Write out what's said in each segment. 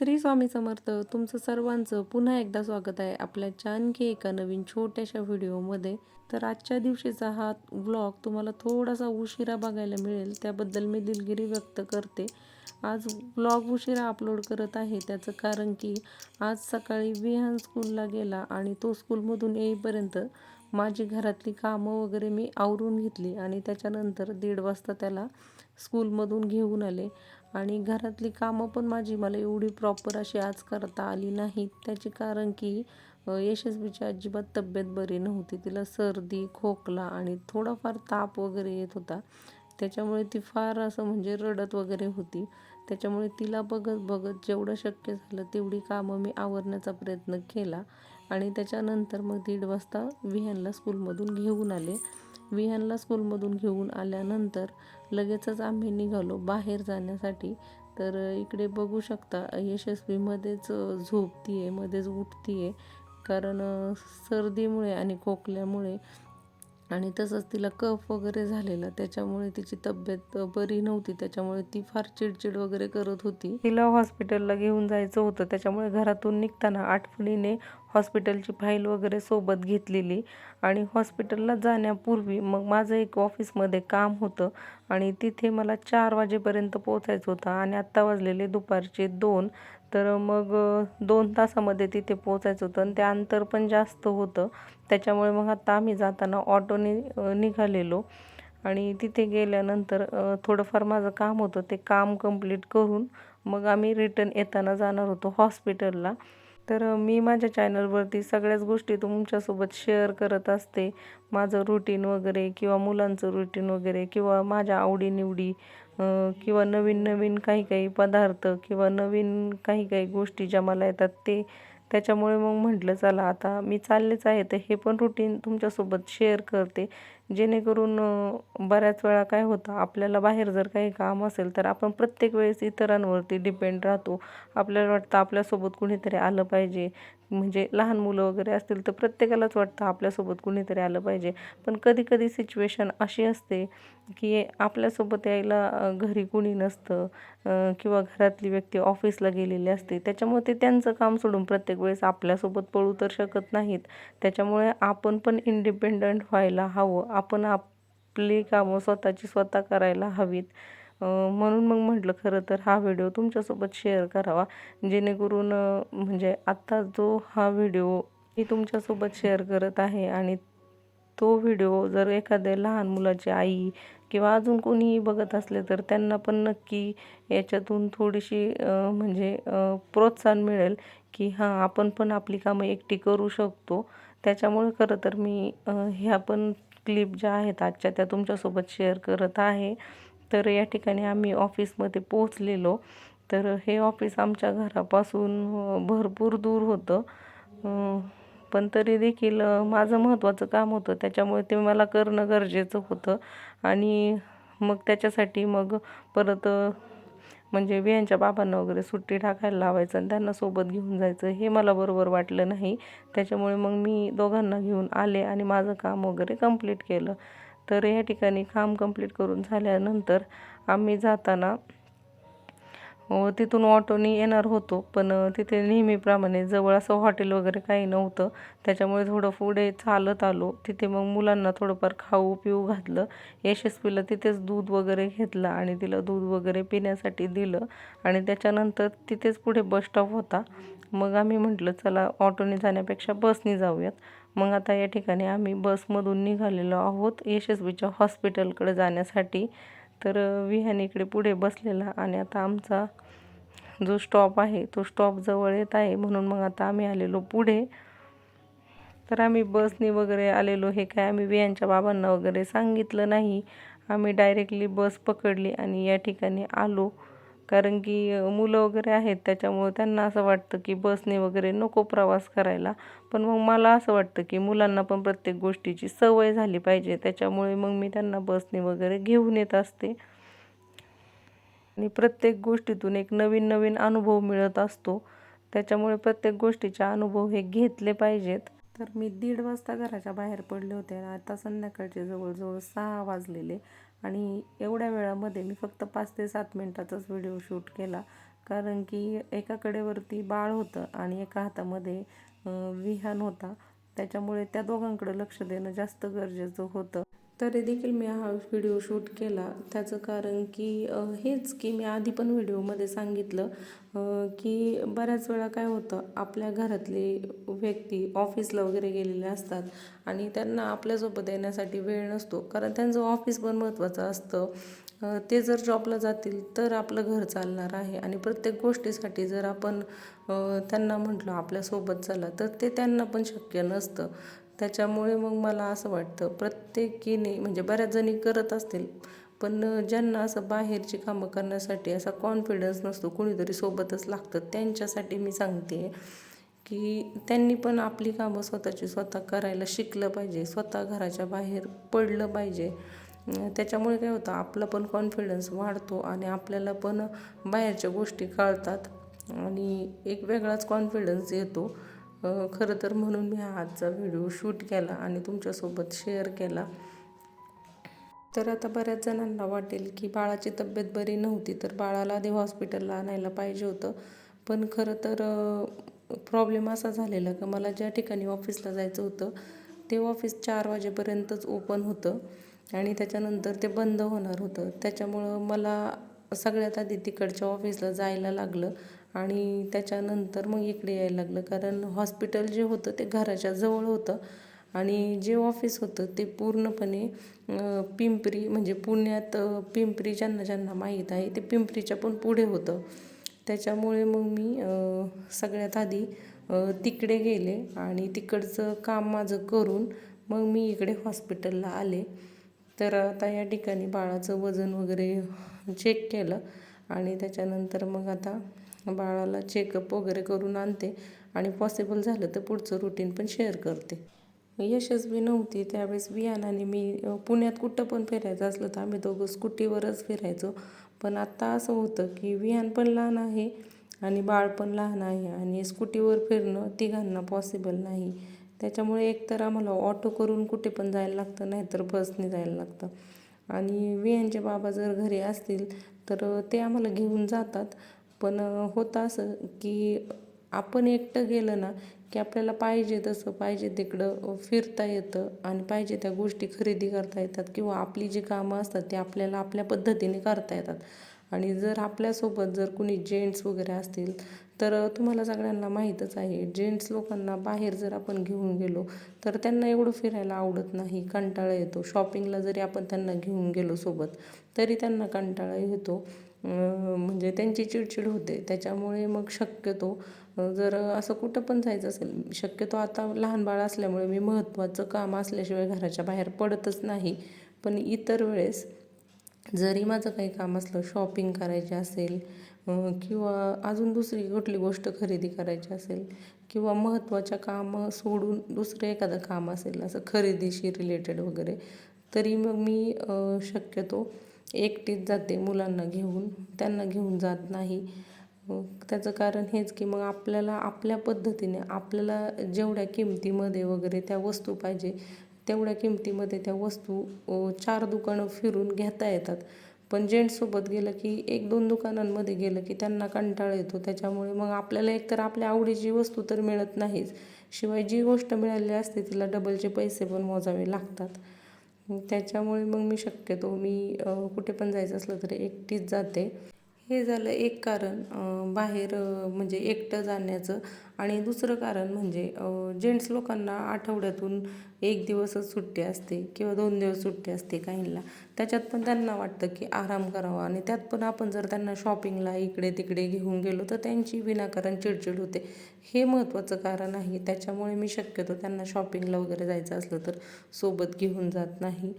श्री स्वामी समर्थ तुमचं सर्वांचं पुन्हा एकदा स्वागत आहे आपल्या आणखी एका नवीन छोट्याशा व्हिडिओमध्ये. तर आजच्या दिवशीचा हा व्लॉग तुम्हाला थोडासा उशिरा बघायला मिळेल त्याबद्दल मी दिलगिरी व्यक्त करते. आज व्लॉग उशिरा अपलोड करत आहे त्याचं कारण की आज सकाळी विहान स्कूलला गेला आणि तो स्कूलमधून येईपर्यंत माझी घरातली कामं वगैरे मी आवरून घेतली आणि त्याच्यानंतर दीड वाजता त्याला स्कूलमधून घेऊन आले. आणि घरातली कामं पण माझी मला एवढी प्रॉपर अशी आज करता आली नाहीत. त्याचे कारण की यशस्वीची अजिबात तब्येत बरी नव्हती. तिला सर्दी खोकला आणि थोडाफार ताप वगैरे येत होता. त्याच्यामुळे ती फार असं म्हणजे रडत वगैरे होती. त्याच्यामुळे तिला बघत बघत जेवढं शक्य झालं तेवढी कामं मी आवरण्याचा प्रयत्न केला. आणि त्याच्यानंतर मग दीड वाजता विहानला स्कूलमधून घेऊन आले. विहानला स्कूलमधून घेऊन आल्यानंतर लगेचच आम्ही निघालो बाहेर जाण्यासाठी. तर इकडे बघू शकता यशस्वीमध्येच झोपती आहे मध्येच उठती आहे कारण सर्दीमुळे आणि खोकल्यामुळे आणि तसंच तिला कफ वगैरे झालेला त्याच्यामुळे तिची तब्येत बरी नव्हती त्याच्यामुळे ती फार चिडचिड वगैरे करत होती. तिला हॉस्पिटलला घेऊन जायचं होतं त्याच्यामुळे घरातून निघताना आठवणीने हॉस्पिटलची फाईल वगैरे सोबत घेतलेली आणि हॉस्पिटलला जाण्यापूर्वी मग माझं एक ऑफिसमध्ये काम होतं आणि तिथे मला चार वाजेपर्यंत पोचायचं होतं आणि आत्ता वाजलेले दुपारचे दोन. तर मग दोन तासामध्ये तिथे पोचायचं होतं आणि ते अंतर पण जास्त होतं. त्याच्यामुळे मग आता आम्ही जाताना ऑटोने निघालेलो. आणि तिथे गेल्यानंतर थोडंफार माझं काम होतं. ते काम कंप्लीट करून मग आम्ही रिटर्न येताना जाणार होतो हॉस्पिटलला. तर मी माझ्या चॅनलवरती सगळ्याच गोष्टी तुमच्यासोबत शेअर करत असते. माझं रुटीन वगैरे किंवा मुलांचं रुटीन वगैरे किंवा माझ्या आवडीनिवडी किंवा नवीन नवीन काही काही पदार्थ किंवा नवीन काही काही गोष्टी ज्या मला येतात ते त्याच्यामुळे मग म्हटलं चला आता मी चाललेच आहे तर हे पण रुटीन तुमच्यासोबत शेअर करते. जेणेकरून बऱ्याच वेळा काय होतं आपल्याला बाहेर जर काही काम असेल तर आपण प्रत्येक वेळेस इतरांवरती डिपेंड राहतो. आपल्याला वाटतं आपल्यासोबत कुणीतरी आलं पाहिजे. म्हणजे लहान मुलं वगैरे असतील तर प्रत्येकालाच वाटतं आपल्यासोबत कुणीतरी आलं पाहिजे. पण कधी कधी सिच्युएशन अशी असते की आपल्यासोबत यायला घरी कुणी नसतं किंवा घरातली व्यक्ती ऑफिसला गेलेली असते. त्याच्यामुळे ते त्यांचं काम सोडून प्रत्येक वेळेस आपल्यासोबत पळू तर शकत नाहीत. त्याच्यामुळे आपण पण इंडिपेंडंट व्हायला हवं. आपण आपली कामं स्वतःची स्वतः करायला हवीत. म्हणून मग म्हटलं खरं तर हा व्हिडिओ तुमच्यासोबत शेअर करावा. जेणेकरून म्हणजे आत्ता जो हा व्हिडिओ मी तुमच्यासोबत शेअर करत आहे आणि तो व्हिडिओ जर एखाद्या लहान मुलाची आई किंवा अजून कोणीही बघत असले तर त्यांना पण नक्की याच्यातून थोडीशी म्हणजे प्रोत्साहन मिळेल की हां आपण पण आपली कामं एकटी करू शकतो. त्याच्यामुळे खरं तर मी ह्या पण क्लिप ज्या आहेत आजच्या त्या तुमच्यासोबत शेअर करत आहे. तर या ठिकाणी आम्ही ऑफिसमध्ये पोहोचलेलो. तर हे ऑफिस आमच्या घरापासून भरपूर दूर होतं. पण तरी देखील माझं महत्त्वाचं काम होतं. त्याच्यामुळे ते मला करणं गरजेचं होतं. आणि मग त्याच्यासाठी मग परत म्हणजे वियांच्या बाबांना वगैरे सुट्टी टाकायला लावायचं आणि त्यांना सोबत घेऊन जायचं हे मला बरोबर वाटलं नाही. त्याच्यामुळे मग मी दोघांना घेऊन आले आणि माझं काम वगैरे कंप्लीट केलं. तर या ठिकाणी काम कंप्लीट करून झाल्यानंतर आम्ही जाताना तिथून ऑटोनी येणार होतो. पण तिथे नेहमीप्रमाणे जवळ असं हॉटेल वगैरे काही नव्हतं. त्याच्यामुळे थोडं पुढे चालत आलो. तिथे मग मुलांना थोडंफार खाऊ पिऊ घातलं. यशस्वीला तिथेच दूध वगैरे घेतलं आणि तिला दूध वगैरे पिण्यासाठी दिलं. आणि त्याच्यानंतर तिथेच पुढे बस स्टॉप होता. मग आम्ही म्हटलं चला ऑटोने जाण्यापेक्षा बसने जाऊयात. मग आता या ठिकाणी आम्ही बसमधून निघालेलो आहोत यशस्वीच्या हॉस्पिटलकडे जाण्यासाठी. तर विहान इकडे पुढे बसलेला आणि आता आमचा जो स्टॉप आहे तो स्टॉप जवळ येत आहे. म्हणून मग आता आम्ही आलेलो पुढे. तर आम्ही बसने वगैरे आलेलो. हे काय आम्ही वियांच्या बाबांना वगैरे सांगितलं नाही. आम्ही डायरेक्टली बस पकडली आणि या ठिकाणी आलो. कारण की मुलं वगैरे आहेत त्याच्यामुळं त्यांना असं वाटतं की बसने वगैरे नको प्रवास करायला. पण मग मला असं वाटतं की मुलांना पण प्रत्येक गोष्टीची सवय झाली पाहिजे. त्याच्यामुळे मग मी त्यांना बसने वगैरे घेऊन येत असते. आणि प्रत्येक गोष्टीतून एक नवीन नवीन अनुभव मिळत असतो. त्याच्यामुळे प्रत्येक गोष्टीचे अनुभव हे घेतले पाहिजेत. तर मी दीड वाजता घराच्या बाहेर पडले होते आणि आता संध्याकाळचे जवळजवळ सहा वाजलेले. आणि एवढ्या वेळामध्ये मी फक्त पाच ते सात मिनटाचाच व्हिडिओ शूट केला. कारण की एका कडेवरती बाळ होतं आणि एका हातामध्ये विहान होता. त्याच्यामुळे त्या दोघांकडे लक्ष देणं जास्त गरजेचं होतं. तरी देखील मी हा व्हिडिओ शूट केला. त्याचं कारण की हेच की मी आधी पण व्हिडिओमध्ये सांगितलं की बऱ्याच वेळा काय होतं आपल्या घरातले व्यक्ती ऑफिसला वगैरे गेलेले असतात आणि त्यांना आपल्यासोबत येण्यासाठी वेळ नसतो. कारण त्यांचं ऑफिस पण महत्त्वाचं असतं. ते जर जॉबला जातील तर आपलं घर चालणार आहे. आणि प्रत्येक गोष्टीसाठी जर आपण त्यांना म्हटलं आपल्यासोबत चला तर ते त्यांना पण शक्य नसतं. त्याच्यामुळे मग मला असं वाटतं प्रत्येकीने म्हणजे बऱ्याच जणी करत असतील पण ज्यांना असं बाहेरची कामं करण्यासाठी असा कॉन्फिडन्स नसतो कुणीतरी सोबतच लागतं. त्यांच्यासाठी मी सांगते की त्यांनी पण आपली कामं स्वतःची स्वतः करायला शिकलं पाहिजे स्वतः घराच्या बाहेर पडलं पाहिजे. त्याच्यामुळे काय होतं आपला पण कॉन्फिडन्स वाढतो आणि आपल्याला पण बाहेरच्या गोष्टी कळतात आणि एक वेगळाच कॉन्फिडन्स येतो. खरं तर म्हणून मी हा आजचा व्हिडिओ शूट केला आणि तुमच्यासोबत शेअर केला. तर आता बऱ्याच जणांना वाटेल की बाळाची तब्येत बरी नव्हती तर बाळाला आधी हॉस्पिटलला आणायला पाहिजे होतं. पण खरं तर प्रॉब्लेम असा झालेला का मला ज्या ठिकाणी ऑफिसला जायचं होतं ते ऑफिस चार वाजेपर्यंतच ओपन होतं आणि त्याच्यानंतर ते बंद होणार होतं. त्याच्यामुळं मला सगळ्यात आधी तिकडच्या ऑफिसला जायला लागलं. आणि त्याच्यानंतर मग इकडे यायला लागलं. कारण हॉस्पिटल जे होतं ते घराच्या जवळ होतं. आणि जे ऑफिस होतं ते पूर्णपणे पिंपरी म्हणजे पुण्यात पिंपरी ज्यांना ज्यांना माहीत आहे ते पिंपरीच्या पण पुढे होतं. त्याच्यामुळे मग मी सगळ्यात आधी तिकडे गेले आणि तिकडचं काम माझं करून मग मी इकडे हॉस्पिटलला आले. तर आता या ठिकाणी बाळाचं वजन वगैरे चेक केलं आणि त्याच्यानंतर मग आता बाळाला चेकअप वगैरे करून आणते आणि पॉसिबल झालं तर पुढचं रुटीन पण शेअर करते. यशस्वी नव्हती त्यावेळेस बियाणाने मी पुण्यात कुठं पण फिरायचं असलं तर आम्ही दोघं स्कूटीवरच फिरायचो. पण आत्ता असं होतं की विहान पण लहान आहे आणि बाळ पण लहान आहे आणि स्कूटीवर फिरणं तिघांना पॉसिबल नाही. त्याच्यामुळे एकतर आम्हाला ऑटो करून कुठे पण जायला लागतं नाहीतर बसने जायला लागतं. आणि वियांचे बाबा जर घरी असतील तर ते आम्हाला घेऊन जातात. पण होतं असं की आपण एकटं गेलं ना की आपल्याला पाहिजे तसं पाहिजे तिकडं फिरता येतं आणि पाहिजे त्या गोष्टी खरेदी करता येतात किंवा आपली जी कामं असतात ती आपल्याला आपल्या पद्धतीने करता येतात. आणि जर आपल्यासोबत जर कुणी जेंट्स वगैरे असतील तर तुम्हाला सगळ्यांना माहीतच आहे जेंट्स लोकांना बाहेर जर आपण घेऊन गेलो तर त्यांना एवढं फिरायला आवडत नाही कंटाळा येतो. शॉपिंगला जरी आपण त्यांना घेऊन गेलो सोबत तरी त्यांना कंटाळा येतो. म्हणजे त्यांची चिडचिड होते. त्याच्यामुळे मग शक्यतो जर असं कुठं पण जायचं असेल शक्यतो आता लहान बाळ असल्यामुळे मी महत्त्वाचं काम असल्याशिवाय घराच्या बाहेर पडतच नाही. पण इतर वेळेस जरी माझं काही काम असलं शॉपिंग करायची असेल किंवा अजून दुसरी कुठली गोष्ट खरेदी करायची असेल किंवा महत्त्वाच्या कामं सोडून दुसरं एखादं काम असेल असं खरेदीशी रिलेटेड वगैरे तरी मग मी शक्यतो एकटीच जाते मुलांना घेऊन त्यांना घेऊन जात नाही. त्याचं कारण हेच की मग आपल्याला आपल्या पद्धतीने आपल्याला जेवढ्या किमतीमध्ये वगैरे त्या वस्तू पाहिजे तेवढ्या किमतीमध्ये त्या वस्तू चार दुकानं फिरून घेता येतात. पण जेंट्ससोबत गेलं की एक दोन दुकानांमध्ये गेलं की त्यांना कंटाळा येतो. त्याच्यामुळे मग आपल्याला एकतर आपल्या आवडीची वस्तू तर मिळत नाहीच. शिवाय जी गोष्ट मिळालेली असते तिला डबलचे पैसे पण मोजावे लागतात. त्याच्यामुळे मग मी शक्यतो मी कुठे पण जायचं असलं तरी एकटीच जाते. हे झालं एक कारण बाहेर म्हणजे एकटं जाण्याचं आणि दुसरं कारण म्हणजे जेंट्स लोकांना आठवड्यातून एक दिवसच सुट्टी असते किंवा दोन दिवस सुट्टी असते काहींना. त्याच्यात पण त्यांना वाटतं की आराम करावा आणि त्यात पण आपण जर त्यांना शॉपिंगला इकडे तिकडे घेऊन गेलो तर त्यांची विनाकारण चिडचिड होते. हे महत्त्वाचं कारण आहे. त्याच्यामुळे मी शक्यतो त्यांना शॉपिंगला वगैरे जायचं असलं तर सोबत घेऊन जात नाही.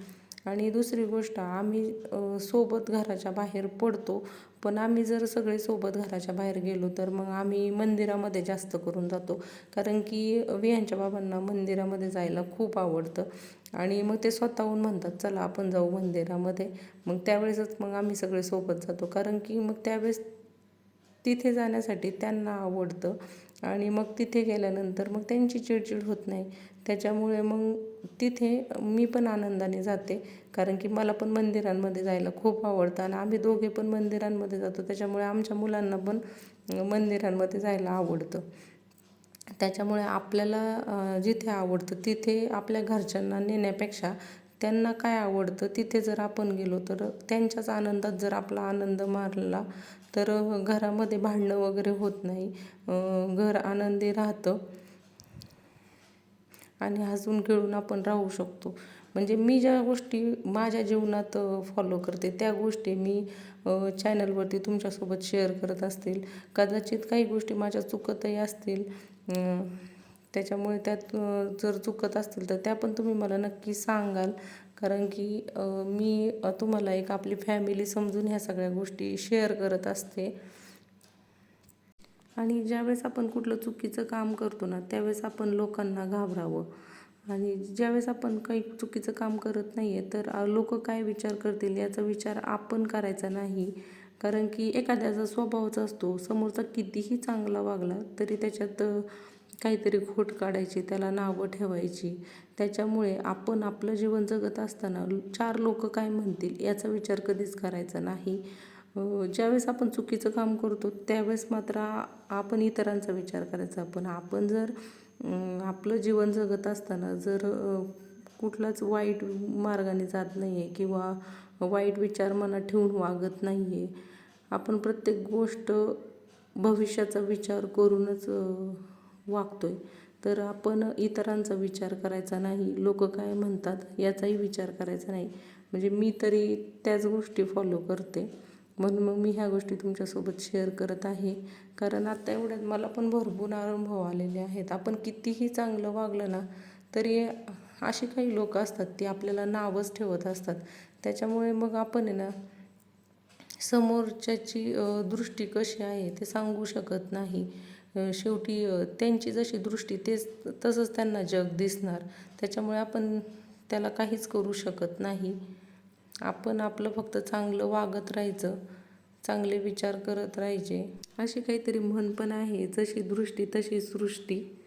आणि दुसरी गोष्ट आम्ही सोबत घराच्या बाहेर पडतो पण आम्ही जर सगळे सोबत घराच्या बाहेर गेलो तर मग आम्ही मंदिरामध्ये जास्त करून जातो. कारण की वियांच्या बाबांना मंदिरामध्ये जायला खूप आवडतं. आणि मग ते स्वतःहून म्हणतात चला आपण जाऊ मंदिरामध्ये. मग त्यावेळेसच मग आम्ही सगळे सोबत जातो. कारण की मग त्यावेळेस तिथे जाण्यासाठी त्यांना आवडतं. आणि मग तिथे गेल्यानंतर मग त्यांची चिडचिड होत नाही. त्याच्यामुळे मग तिथे मी पण आनंदाने जाते. कारण की मला पण मंदिरांमध्ये जायला खूप आवडतं आणि आम्ही दोघे पण मंदिरांमध्ये जातो. त्याच्यामुळे आमच्या मुलांना पण मंदिरांमध्ये जायला आवडतं. त्याच्यामुळे आपल्याला जिथे आवडतं तिथे आपल्या घरच्यांना नेण्यापेक्षा त्यांना काय आवडतं तिथे जर आपण गेलो तर त्यांच्याच आनंदात जर आपला आनंद मारला तर घरामध्ये भांडणं वगैरे होत नाही. घर आनंदी राहतं. आणि हसून खेळून आपण राहू शकतो. म्हणजे मी ज्या गोष्टी माझ्या जीवनात फॉलो करते त्या गोष्टी मी चॅनलवरती तुमच्यासोबत शेअर करत असतील. कदाचित काही गोष्टी माझ्या चुकतही असतील त्याच्यामुळे त्यात जर चुकत असतील तर त्या पण तुम्ही मला नक्की सांगाल. कारण की मी तुम्हाला एक आपली फॅमिली समजून ह्या सगळ्या गोष्टी शेअर करत असते. आणि ज्यावेळेस आपण कुठलं चुकीचं काम करतो ना त्यावेळेस आपण लोकांना घाबरावं. आणि ज्यावेळेस आपण काही चुकीचं काम करत नाही आहे तर लोक काय विचार करतील याचा विचार आपण करायचा नाही. कारण की एखाद्याचा स्वभावच असतो समोरचा कितीही चांगला वागला तरी त्याच्यात काहीतरी खोट काढायची त्याला नावं ठेवायची. त्याच्यामुळे आपण आपलं जीवन जगत असताना चार लोक काय म्हणतील याचा विचार कधीच करायचा नाही. हो, ज्यावेळेस आपण चुकीचं काम करतो त्यावेळेस मात्र आपण इतरांचा विचार करायचा. पण आपण जर आपलं जीवन जगत असताना जर कुठलाच वाईट मार्गाने जात नाही आहे किंवा वाईट विचार मनात ठेवून वागत नाही आहे आपण प्रत्येक गोष्ट भविष्याचा विचार करूनच वागतो आहे तर आपण इतरांचा विचार करायचा नाही लोक काय म्हणतात याचाही विचार करायचा नाही. म्हणजे मी तरी त्याच गोष्टी फॉलो करते. म्हणून मग मी ह्या गोष्टी तुमच्यासोबत शेअर करत आहे. कारण आता एवढ्यात मला पण भरपूर अनुभव आलेले आहेत. आपण कितीही चांगलं वागलं ना तरी अशी काही लोक असतात ती आपल्याला नावच ठेवत असतात. त्याच्यामुळे मग आपण आहे ना समोरच्याची दृष्टी कशी आहे ते सांगू शकत नाही. शेवटी त्यांची जशी दृष्टी तेच तसंच त्यांना जग दिसणार. त्याच्यामुळे आपण त्याला काहीच करू शकत नाही. आपण आपलं फक्त चांगलं वागत राहायचं चांगले विचार करत राहायचे अशी काहीतरी म्हण पण आहे जशी दृष्टी तशी सृष्टी.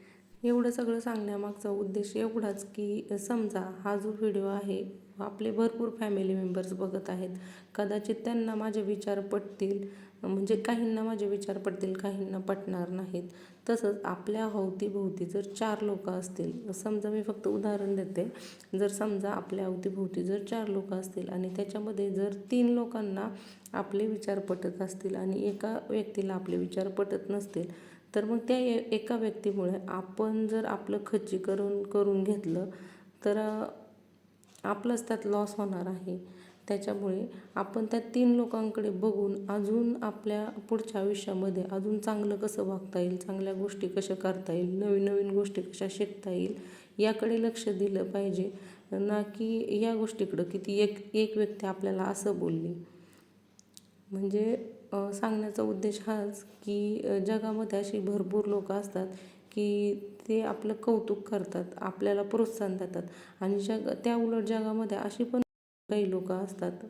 एवढं सगळं सांगण्यामागचा उद्देश एवढाच की समजा हा जो व्हिडिओ आहे आपले भरपूर फॅमिली मेंबर्स बघत आहेत. कदाचित त्यांना माझे विचार पटतील म्हणजे काहींना माझे विचार पडतील काहींना पटणार नाहीत. तसंच आपल्या अवतीभोवती जर चार लोक असतील समजा मी फक्त उदाहरण देते. जर समजा आपल्या अवतीभोवती जर चार लोक असतील आणि त्याच्यामध्ये जर तीन लोकांना आपले विचार पटत असतील आणि एका व्यक्तीला आपले विचार पटत नसतील तर मग त्या एका व्यक्तीमुळे आपण जर आपलं खच्चीकरण करून घेतलं तर आपलंच त्यात लॉस होणार आहे. त्याच्यामुळे आपण त्या तीन लोकांकडे बघून अजून आपल्या पुढच्या आयुष्यामध्ये अजून चांगलं कसं वागता येईल चांगल्या गोष्टी कशा करता येईल नवीन नवीन गोष्टी कशा शिकता येईल याकडे लक्ष दिलं पाहिजे. ना की या गोष्टीकडं की ती एक एक व्यक्ती आपल्याला असं बोलली. म्हणजे सांगण्याचा उद्देश हाच की जगामध्ये अशी भरपूर लोक असतात की ते आपलं कौतुक करतात आपल्याला प्रोत्साहन देतात. आणि जग त्या उलट जगामध्ये अशी पण काही लोक असतात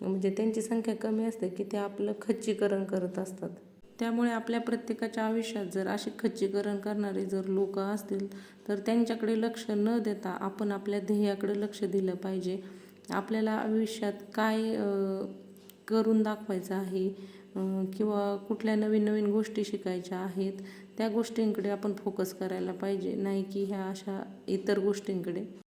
म्हणजे त्यांची संख्या कमी असते की ते आपलं खच्चीकरण करत असतात. त्यामुळे आपल्या प्रत्येकाच्या आयुष्यात जर असे खच्चीकरण करणारे जर लोक असतील तर त्यांच्याकडे लक्ष न देता आपण आपल्या ध्येयाकडे लक्ष दिलं पाहिजे. आपल्याला आयुष्यात काय करून दाखवायचं आहे किंवा कुठल्या नवीन नवीन गोष्टी शिकायच्या आहेत त्या गोष्टींकडे आपण फोकस करायला पाहिजे नाही की ह्या अशा इतर गोष्टींकडे.